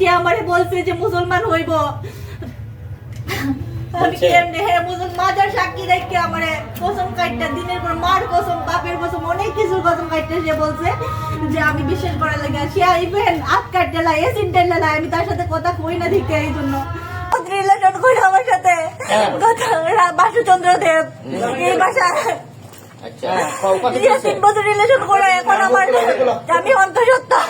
সে আমারে বলছে যে মুসলমান হইব। আমি বলছে? কেমনে? হ্যাঁ মুসলমান মাজার সাক্ষী রেখে আমারে কসম কাটটা দিনের পর মার কসম বাপের কসম অনেক কিছুর কসম সে বলছে যে আমি বিশ্বাস করার লাগে। সে ইভেন আট কাটতে লাই এসিন টেলে লাই আমি তার সাথে কথা কই না দিকে এই জন্য। রিলেশন কই আমার সাথে? হ্যাঁ। কথা বাসুচন্দ্র দেব। এই বাসা আচ্ছা কত তিন বছর রিলেশন করে এখন আমার আমি অন্তঃসত্ত্বা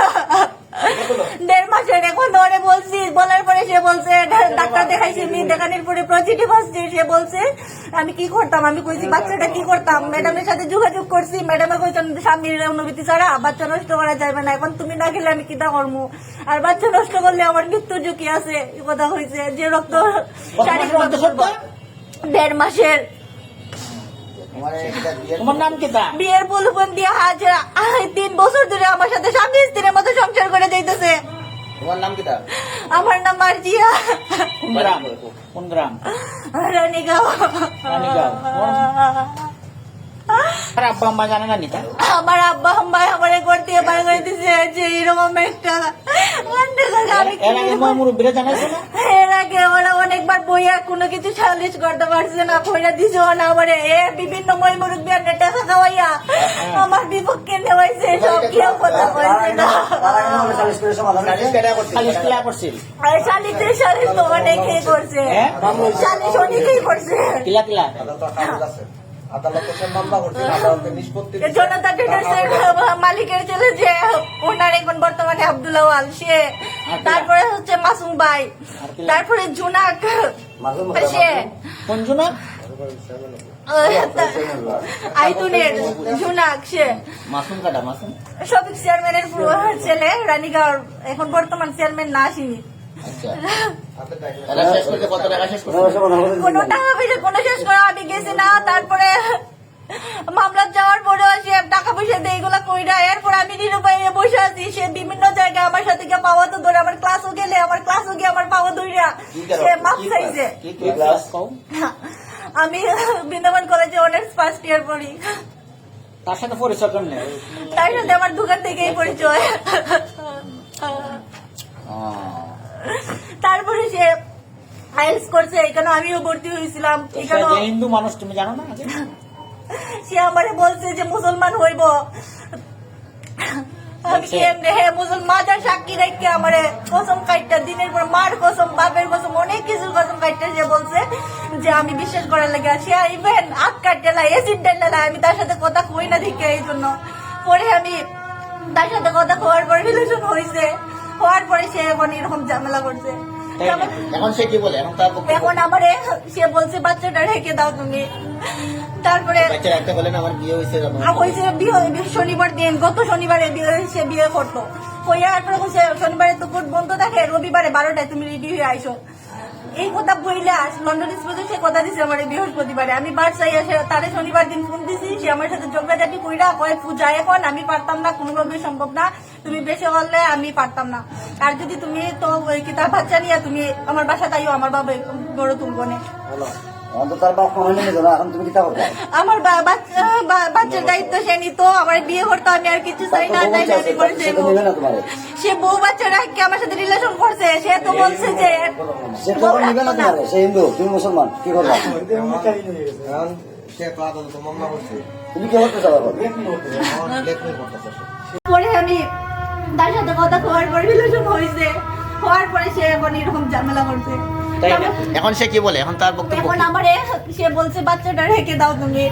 দেড় মাসের এখন ধরে বলছি বলার পরে সে বলছে ডাক্তার দেখাইছি আমি দেখানোর পরে পজিটিভ আসছে সে বলছে আমি কি করতাম? আমি কইছি বাচ্চাটা কি করতাম? ম্যাডামের সাথে যোগাযোগ করছি ম্যাডামে কইছেন স্বামীর অনুভূতি ছাড়া বাচ্চা নষ্ট করা যাবে না। এখন তুমি না গেলে আমি কিতা করব আর বাচ্চা নষ্ট করলে আমার মৃত্যু ঝুঁকি আছে। এই কথা হয়েছে যে রক্ত অন্তঃসত্ত্বা? দেড় মাসের। তোমার নাম কি তা? বিয়ের প্রলোভন দিয়ে হাজার তিন বছর ধরে আমার সাথে স্বামী স্ত্রীর মতো সংসার করে যাইতেছে তোমার নাম কি আমার নাম মার্জিয়া। কোন গ্রাম কোন গ্রাম রানীগাঁও। রানীগাঁও। আর আব্বা আম্মা জানে না নিতা? আমার আব্বা আম্মা আমার ঘর থেকে বার করে দিছে যে এরকম একটা এর আগে করব? মা মুরব্বীরা জানাইছে না? এর আগে ওরা অনেকবার বইয়া কোনো কিছু সালিশ করতে পারছে না বইয়া দিছে না আমারে। এ বিভিন্ন মই মুরব্বী আর টাকা খাওয়াইয়া আমার বিপক্ষে সব কেউ কথা না। হ্যাঁ? মালিকের ছেলে যে ওনার এখন বর্তমানে আব্দুল্লাহ আল সে। তারপরে হচ্ছে মাসুম ভাই। তারপরে জুনাক সে। কোন জনা আইতুনের জুনাক সে মাসুম কাটা মাসুম? শফিক চেয়ারম্যানের পুরো ছেলে রানীগাঁওর এখন বর্তমান চেয়ারম্যান না আসেনি আচ্ছা শেষ করতে কত টাকা শেষ করছে কোনো টাকা পয়সা কোনো শেষ করা আমি গেছি না। তারপরে মামলা যাওয়ার পরে সে টাকা পয়সা দিয়ে এগুলা কইরা এরপর আমি নিরুপায় বসে আছি। সে বিভিন্ন জায়গায় আমার সাথে গিয়ে পাওয়া তো ধরে আমার ক্লাসও গেলে আমার ক্লাসও গিয়ে আমার পাওয়া ধইরা সে মাপ চাইছে। কি কি ক্লাস কও আমি বৃন্দাবন কলেজে অনার্স ফার্স্ট ইয়ার পড়ি। তার সাথে পরিচয় কেমনে? তার সাথে আমার দোকান থেকেই পরিচয়। তারপরে সে আইএলস করছে এখানে আমিও ভর্তি হয়েছিলাম এখানে হিন্দু মানুষ তুমি জানো না? সে আমারে বলছে যে মুসলমান হইব। আমি? কেমনে হ্যাঁ মাজার সাক্ষী রেখে আমারে কসম কাটটা দিনের পর মার কসম বাপের কসম অনেক কিছুর কসম কাটতে সে বলছে যে আমি বিশ্বাস করার লাগে সে ইভেন আট কাটতে লাই এসিড টেলে লাই আমি তার সাথে কথা কই না দিকে এই জন্য। পরে আমি তার সাথে কথা কওয়ার পর রিলেশন হয়েছে হওয়ার পরে সে এখন এরকম ঝামেলা করছে। এখন সে কি বলে? এখন আমারে সে বলছে বাচ্চাটা রেখে দাও তুমি। তারপরে বাচ্চারা একটা বলেন আমার বিয়ে হয়েছে হয়েছে বিয়ে বিয়ে- শনিবার দিন গত শনিবারে বিয়ে বিয়ে করতো কইছে শনিবারে তো কোর্ট বন্ধ থাকে রবিবারে বারোটায় তুমি রেডি হয়ে আইসো। এই কথা বইলে আস লন্ডন স্পোর্টে সে কথা দিছে আমার বৃহস্পতিবারে। আমি বাসায় এসে তারে শনিবার দিন ফোন দিছি সে আমার সাথে যোগাযোগ কইরা কয় পূজা এখন আমি পারতাম না কোনোভাবে সম্ভব না। তুমি বেশি হলে আমি পারতাম না। আর যদি তুমি তো ওই কিতাব বাচ্চা নিয়ে তুমি আমার বাসা তাইও আমার বাবা গড়ে তুলবো তার আমার বাচ্চার দায়িত্ব সে নিত আমার বিয়ে করতো আমি আর কিছু চাই না সে বউ বাচ্চা রাখকে আমার সাথে রিলেশন করছে সে তো বলছে যে সে তো নিবে না তোমার সে হিন্দু তুমি মুসলমান কি করবা? এখন সে তো আদালত মামলা করছে তুমি কি করতে চাও এখন এখন লেখনি করতেছে পরে আমি তার সাথে কথা কওয়ার পর রিলেশন হয়েছে হওয়ার পরে সে এখন এরকম ঝামেলা করছে। তাই না? এখন সে কি বলে? এখন তার বক্তব্য এখন আমার সে বলছে বাচ্চাটা রেখে দাও তুমি।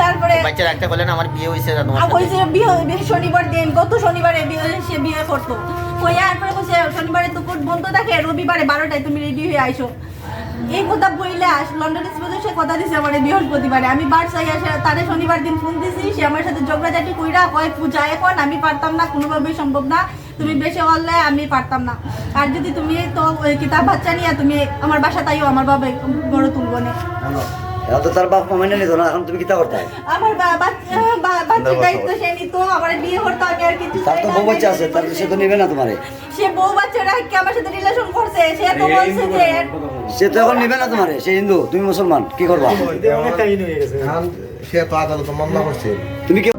তারপরে বাচ্চারা একটা বলেন আমার বিয়ে হয়েছে জানো আর কইছে বিয়ে শনিবার দিন গত শনিবারে বিয়ে সে বিয়ে করতো। কইয়া আর পরে কইছে শনিবারে তো কোর্ট বন্ধ থাকে রবিবারে বারোটায় তুমি রেডি হয়ে আইসো। এই কথা বইলে আস লন্ডন স্পোর্টে সে কথা দিছে আমার বৃহস্পতিবারে। আমি বারসাই আসে তারে শনিবার দিন ফোন দিছি সে আমার সাথে ঝগড়াঝাটি কইরা কয় পূজা এখন আমি পারতাম না কোনোভাবেই সম্ভব না। তুমি বেশি করলে আমি পারতাম না। আর যদি তুমি তো ওই কিতাব বাচ্চা নিয়ে তুমি আমার বাসা তাইও আমার বাবা গড়ে তুলবো না তো তার বাপ কমাইলে নিত না এখন তুমি কিতা করতে আমার বাচ্চা দায়িত্ব সে নিত আমার বিয়ে করতো আমি আর কিছু তার তো বউ বাচ্চা আছে তার সে তো নিবে না তোমারে। সে বউ বাচ্চা রাখকে আমার সাথে রিলেশন করছে সে তো বলছে যে সে তো এখন নিবে না তোমারে সে হিন্দু তুমি মুসলমান কি করবা? সে তো আদালত মামলা করছে। তুমি কি